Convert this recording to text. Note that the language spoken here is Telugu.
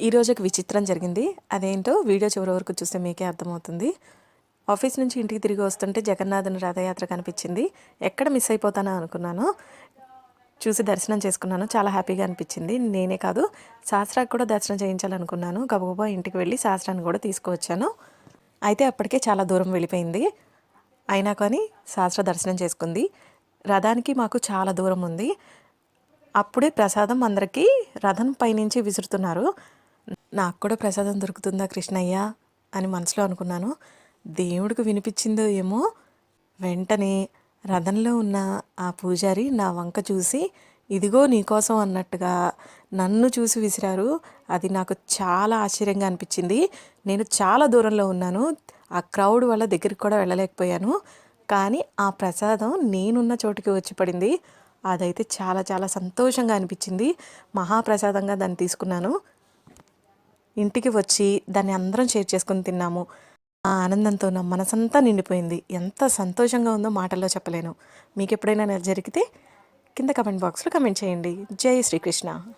ఈరోజు ఒక విచిత్రం జరిగింది. అదేంటో వీడియో చివరి వరకు చూస్తే మీకే అర్థమవుతుంది. ఆఫీస్ నుంచి ఇంటికి తిరిగి వస్తుంటే జగన్నాథుని రథయాత్ర కనిపించింది. ఎక్కడ మిస్ అయిపోతానో అనుకున్నాను. చూసి దర్శనం చేసుకున్నాను. చాలా హ్యాపీగా అనిపించింది. నేనే కాదు శాస్త్రాకి కూడా దర్శనం చేయించాలనుకున్నాను. గబగబా ఇంటికి వెళ్ళి శాస్త్రాన్ని కూడా తీసుకువచ్చాను. అయితే అప్పటికే చాలా దూరం వెళ్ళిపోయింది. అయినా కానీ శాస్త్ర దర్శనం చేసుకుంది. రథానికి మాకు చాలా దూరం ఉంది. అప్పుడే ప్రసాదం అందరికీ రథం పైనుంచి విసురుతున్నారు. నాకు కూడా ప్రసాదం దొరుకుతుందా కృష్ణయ్య అని మనసులో అనుకున్నాను. దేవుడికి వినిపించిందో ఏమో వెంటనే రథంలో ఉన్న ఆ పూజారి నా వంక చూసి ఇదిగో నీకోసం అన్నట్టుగా నన్ను చూసి విసిరారు. అది నాకు చాలా ఆశ్చర్యంగా అనిపించింది. నేను చాలా దూరంలో ఉన్నాను. ఆ క్రౌడ్ వల్ల దగ్గరికి కూడా వెళ్ళలేకపోయాను. కానీ ఆ ప్రసాదం నేనున్న చోటుకి వచ్చి పడింది. అదైతే చాలా చాలా సంతోషంగా అనిపించింది. మహాప్రసాదంగా దాన్ని తీసుకున్నాను. ఇంటికి వచ్చి దాన్ని అందరం షేర్ చేసుకుని తిన్నాము. ఆ ఆనందంతో నా మనసంతా నిండిపోయింది. ఎంత సంతోషంగా ఉందో మాటల్లో చెప్పలేను. మీకు ఎప్పుడైనా జరిగితే కింద కమెంట్ బాక్స్లో కమెంట్ చేయండి. జై శ్రీకృష్ణ.